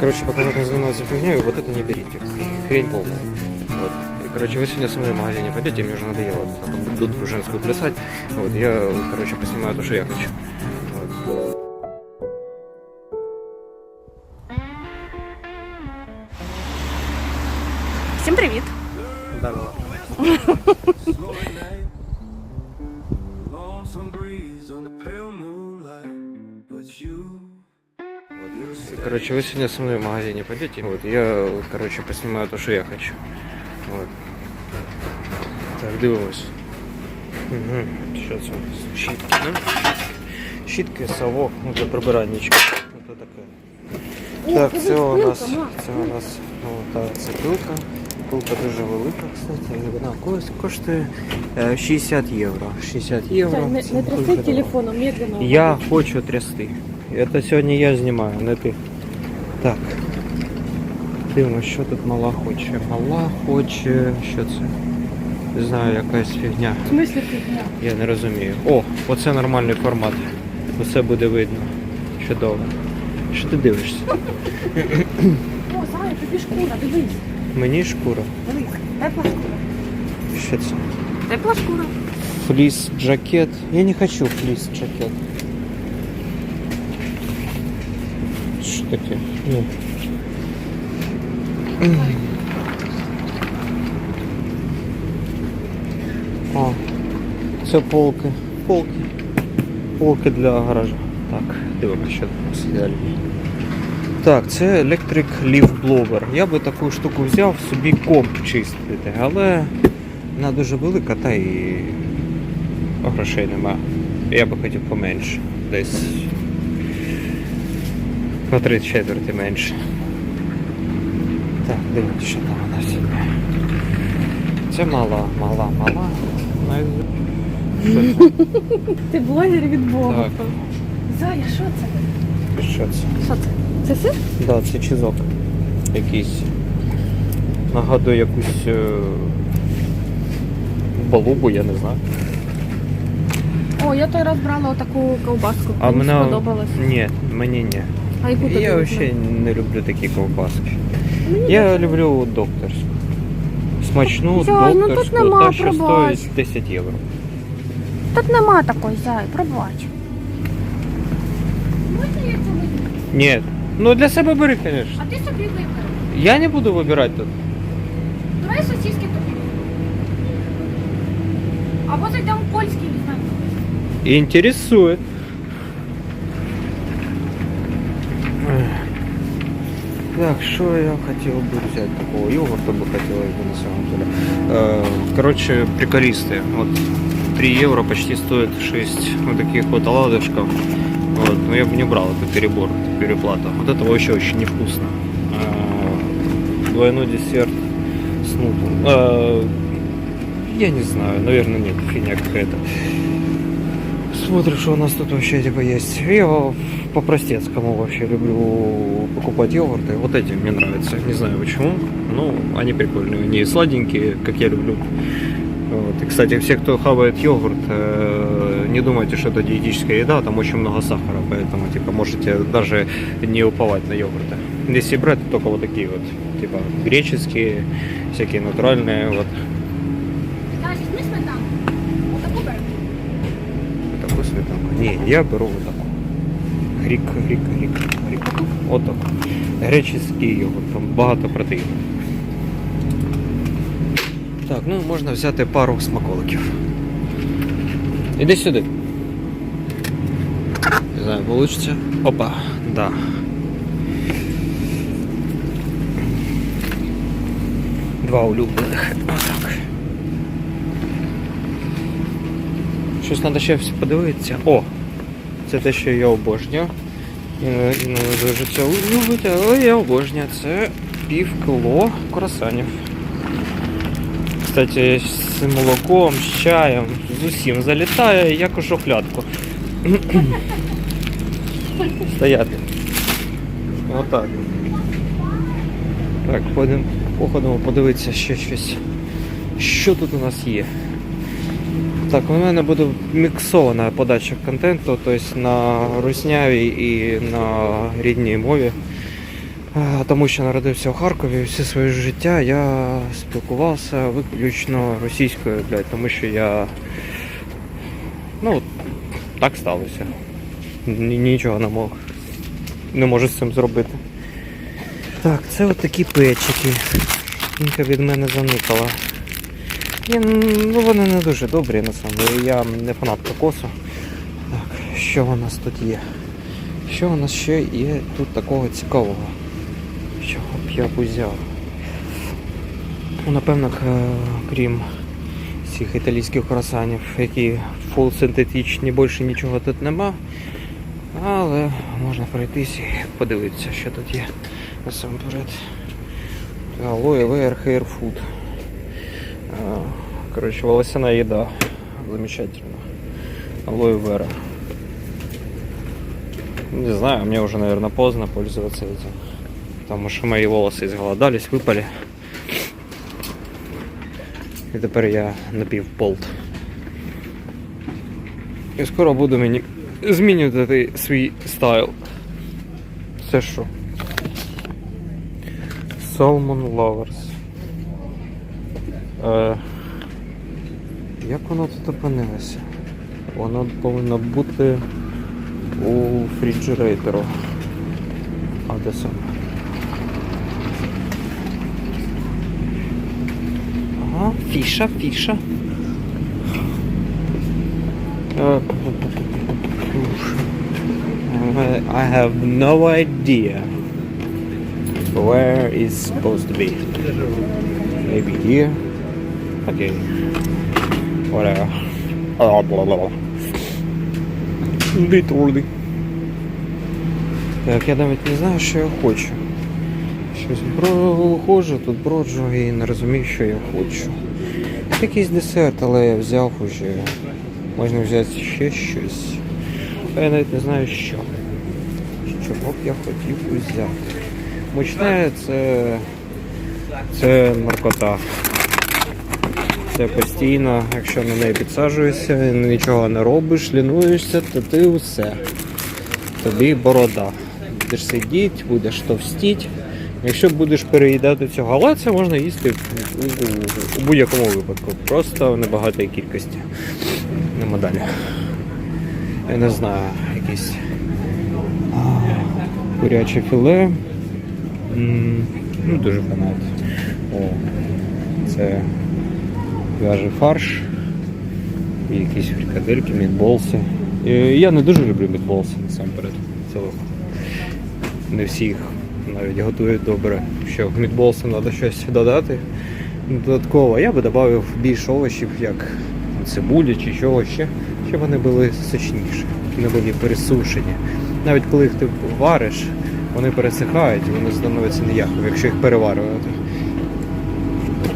Короче, пока нужно заниматься фигней, вот это не берите. Хрень полная. Вот. И, короче, вы сегодня со мной в магазине пойдете, мне уже надоело дудку женскую плясать. Вот, я, короче, поснимаю то, что я хочу. Вот. Всім привіт! Lonesome Короче, вы сегодня со мной в магазине пойдете. Вот, я, короче, поснимаю то, что я хочу. Вот. Так, дивимось. Угу. Що це у нас? Щітки, да? Щітки, совок, ну для прибиранничка. Ото таке. Так, це у нас, це у нас ну, та це пилка. Пилка дуже велика, кстати. Вона коштує е, 60 євро. 60 євро. Не, не тряси телефоном, медленно. Я хочу трясти. Це сьогодні я знімаю, не ти. Так. Дивимось, що тут мала хоче. Мала хоче. Що це? Не знаю, якась фігня. В смысле фігня? Я не розумію. О, оце нормальний формат. Усе буде видно. Чудово. Що ти дивишся? О, Зая, тобі шкура, дивись. Мені шкура. Дивись, тепла шкура. Що це? Тепла шкура. Фліс джакет. Я не хочу фліс Що таке? Ну. О, це полки. Полки. Полки для гаража. Так, дивимося, що нас далі. Так, це Electric Leaf Blower. Я би таку штуку взяв собі комп чистити, але вона дуже велика, та і грошей нема. Я би хотів поменше. Десь на три четверті менше. Так, дивіться, що там у нас є. Це мала, мала, мала. Ти блогер від Бога. Так. Зая, що це? Що це? Що це? Це сир? Да, це чизок. Якийсь. Нагадує якусь е... балубу, я не знаю. О, я той раз брала отаку ковбаску. А Мені мене. сподобалось. Ні, мені ні. А яку тобі Я візьмеш? взагалі не люблю такі ковбаски. Мені Я люблю докторську. Смачну Зай, ну тут докторську, нема, та що пробач. стоїть 10 євро. Тут нема такої, Зай, пробач. Можна я цю виберу? Ні. Ну для себе бери, звісно. А ти собі вибери. Я не буду вибирати тут. Давай сосиски тобі. Або зайдемо в польський, не знаю. Інтересує. Так, что я хотел бы взять такого йогурта бы хотелось бы на самом деле. Э, Короче, приколисты. Вот 3 евро почти стоит 6 вот таких вот оладушков. Вот, но я бы не брал это перебор, это переплата. Вот это вообще очень невкусно. Э, Двойной десерт с нутом. Э, Я не знаю, наверное, нет, фигня какая-то. Смотрю, что у нас тут вообще типа есть. Я по-простецкому вообще люблю покупать йогурты. Вот эти мне нравятся. Не знаю почему. Ну, они прикольные. Они сладенькие, как я люблю. Вот. И, кстати, все, кто хавает йогурт, э, не думайте, что это диетическая еда, там очень много сахара, поэтому, типа, можете даже не уповать на йогурты. Если брать, то только вот такие вот, типа, греческие, всякие натуральные, вот. Таку сметанку. Ні, я беру вот таку. Грік, грік, грік, грік. Отак. Греческий йогурт, там багато протеїну. Так, ну можна взяти пару смаколиків. Іди сюди. Не знаю, получится. Опа, да. Два улюблених. Отак. Щось треба ще подивитися. О! Це те, що я обожнюю. І, і не дуже це любите, але я обожнюю. Це пів кіло красанів. Кстати, з молоком, з чаєм, з усім залітає, як у шухлядку. Стояти. Отак. Так, ходимо, походимо подивитися ще щось. Що тут у нас є? Так, у мене буде міксована подача контенту, тобто на руснявій і на рідній мові. Тому що народився в Харкові, все своє життя я спілкувався виключно російською, блядь, тому що я. Ну, так сталося. Нічого не мог. Не можу з цим зробити. Так, це от такі печики. Інка від мене заникала. Ні, ну вони не дуже добрі на самом деле. Я не фанат кокосу. Так, що у нас тут є? Що у нас ще є тут такого цікавого? Що б я б узяв? Ну, напевно, крім цих італійських красанів, які фул синтетичні, більше нічого тут нема. Але можна пройтись і подивитися, що тут є насамперед. Алоe Vera Hair Food. А, Короче, волосяная еда. Замечательно. Алоэ Вера. Не знаю, мне уже, наверное, поздно пользоваться этим. Потому что мои волосы изголодались, выпали. І тепер я напів полт. І скоро буду мені змінювати свій стайл. Це що? Salmon Lovers. Е, як воно тут опинилося? Воно повинно бути у фріджерейтору. А де саме? Ага, фіша, фіша. Е, I have no idea where it's supposed to be. Maybe here. Okay. Whatever. Blah, blah, blah. Так, я навіть не знаю, що я хочу. Щось ходжу, тут броджу і не розумію, що я хочу. Якийсь десерт, але я взяв уже. Можна взяти ще щось. А я навіть не знаю що. Чого б я хотів взяти. Мучне це. Це наркота. Це постійно, якщо на неї підсаджуєшся, нічого не робиш, лінуєшся, то ти все. Тобі борода. Будеш сидіти, будеш товстіть. Якщо будеш переїдати цього, це можна їсти у, будь-якому випадку. Просто в небагатій кількості. Нема далі. Я не знаю, якісь куряче філе. Ну, дуже фанат. О, це вяжий фарш. І якісь фрикадельки, мідболси. Е, Я не дуже люблю мідболси насамперед. Це не всі їх навіть готують добре. Що в мідболси треба щось додати. Додатково я би додав більше овочів, як цибулі чи чого ще, щоб вони були сочніші, не були пересушені. Навіть коли їх ти вариш, вони пересихають вони становляться ніякові, якщо їх переварювати.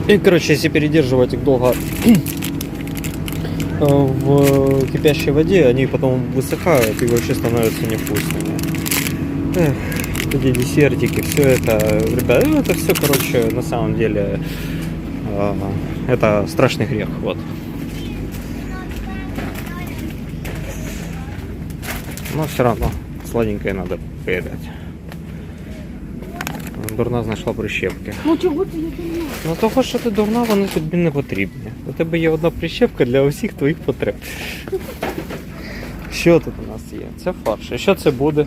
И, короче, если передерживать их долго э, в кипящей воде, они потом высыхают и вообще становятся невкусными. Эх, эти десертики, все это, ребят, ну, это все, короче, на самом деле, э, это страшный грех, вот. Но все равно сладенькое надо поедать. Дурна знайшла прищепки. Ну не думаєш? Ну того, що ти дурна, вони тобі не потрібні. У тебе є одна прищепка для усіх твоїх потреб. Що тут у нас є? Це фарш. І що це буде?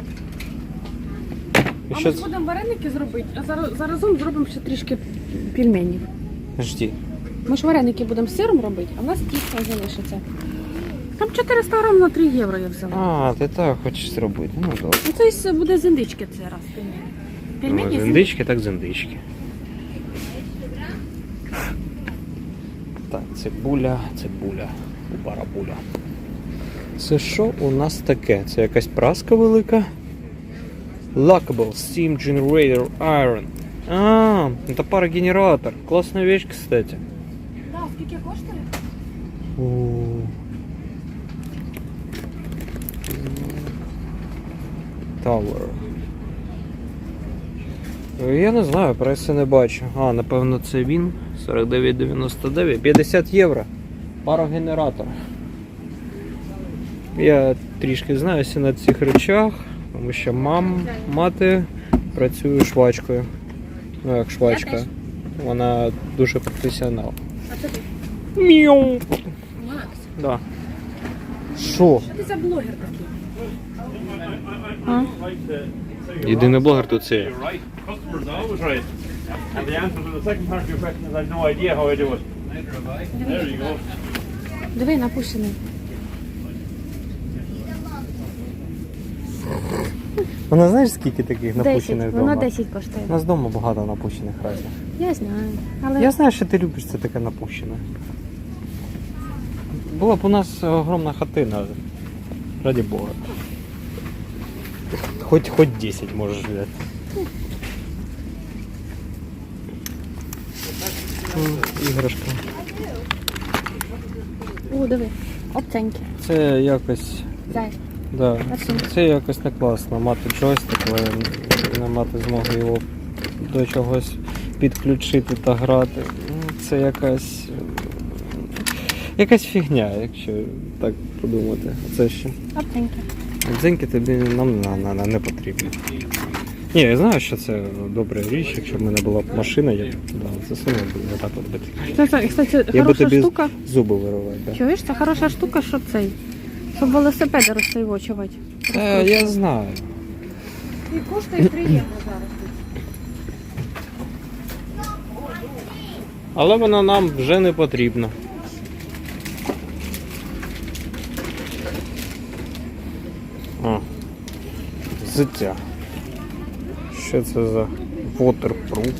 І А що ми це? будемо вареники зробити, а зараз заразом зробимо ще трішки пельменів. Жді. Ми ж вареники будемо з сиром робити, а в нас тісто залишиться. Там 400 грам на 3 євро я взяла. А, ти так хочеш зробити. Ну добре. Ну це буде з індички цей раз пельмені. Ну, Пельмені з з індички, так з індички. Цибуля, цибуля, барабуля. Це що у нас таке? Це якась праска велика? Lockable Steam Generator Iron. А, это парогенератор. Классная вещь, кстати. Да, скільки коштує? Tower. Я не знаю, прайси не бачу. А, напевно, це він. 49,99. 50 євро. Парогенератор. Я трішки знаюся на цих речах, тому що мам, мати працюю швачкою. Ну як швачка. Вона дуже професіонал. А це ти? Мяу. Макс, Да. Що? що ти за блогер такий? А? Єдиний блогер тут це. я. You're right. Customers are always right. And the answer to the second part of your question is I've no idea how I do it. There you go. Диви, напущений. Вона знаєш, скільки таких 10. напущених Воно вдома? 10 коштує. У нас вдома багато напущених разів. Я знаю. Але Я знаю, що ти любиш це таке напущене. Була б у нас огромна хатина. Раді Бога. Хоч хоч 10 можеш взяти. М, Іграшка. О, диви. Обценьки. Це якось. Зай. Да, це якось не класно. Мати джойстик, але не мати змоги його до чогось підключити та грати. Ну, Це якась. Якась фігня, якщо так подумати. Це ще. Обценьки. Дзеньки тобі нам на, на, на не потрібні. Ні, я знаю, що це добра річ, якщо в мене була б машина, я б да, засунув би не так от бити. Це, це, кстати, Я би хороша тобі штука. зуби вирував. Да. Чуєш, це хороша штука, що цей. Щоб велосипеди розсейвочувати. Та, я знаю. І коштує 3 євро зараз. Але вона нам вже не потрібна. Взуття. Що це за waterproof?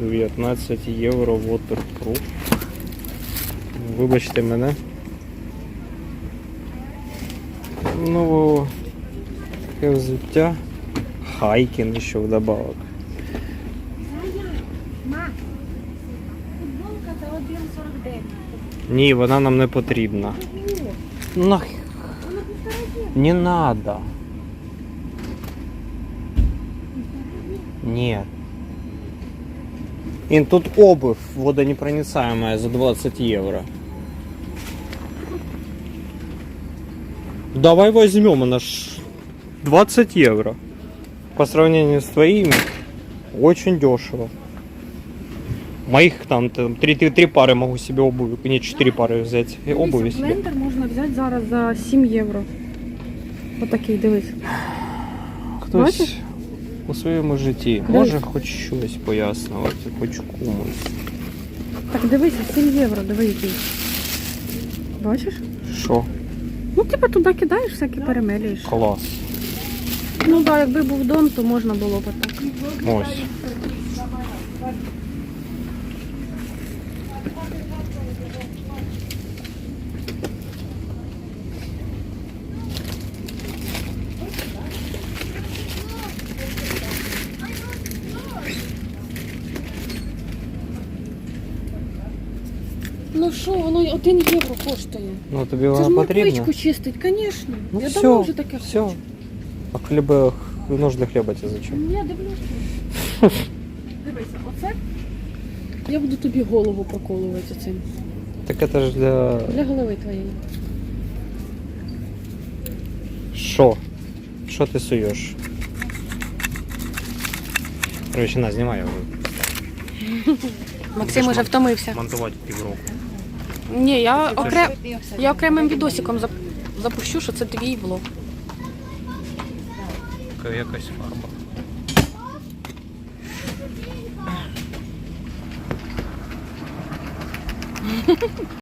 19 євро waterproof. Вибачте мене. Ну, таке взуття. Хайкін ще вдобавок. Ма, футболка за 1,49. Ні, вона нам не потрібна. Нах... Не надо. Нет. И тут обувь водонепроницаемая за 20 евро. Давай возьмем, она ж 20 евро. По сравнению с твоими, очень дешево. Моих там, там три, три, три пары могу себе обуви, не четыре пары взять и обуви себе. Блендер можна взяти зараз за 7 євро. Отакий, дивись. Хтось Бачиш? у своєму житті Дивись. може хоч щось пояснювати, хоч комусь. Так дивися, 7 євро, диви який. Бачиш? Що? Ну, типа туди кидаєш, всякі перемелюєш. Клас. Ну так, да, якби був дом, то можна було б так. Ось. Ну що, воно 1 євро коштує. Ну тобі Це ж вона потрібна? морквичку чистить, звісно. Ну Я все, давно вже таке все. хочу. А хліба, нужно хліба тебе зачем? Я дивлюся. Дивися, оце я буду тобі голову проколувати цим. Так це ж для... Для голови твоєї. Що? Що ти суєш? Короче, на, знімай його. Максим уже втомився. Монтувати півроку. Ні, я, окрем... я окремим відосиком зап... запущу, що це твій влог. Якась фарба.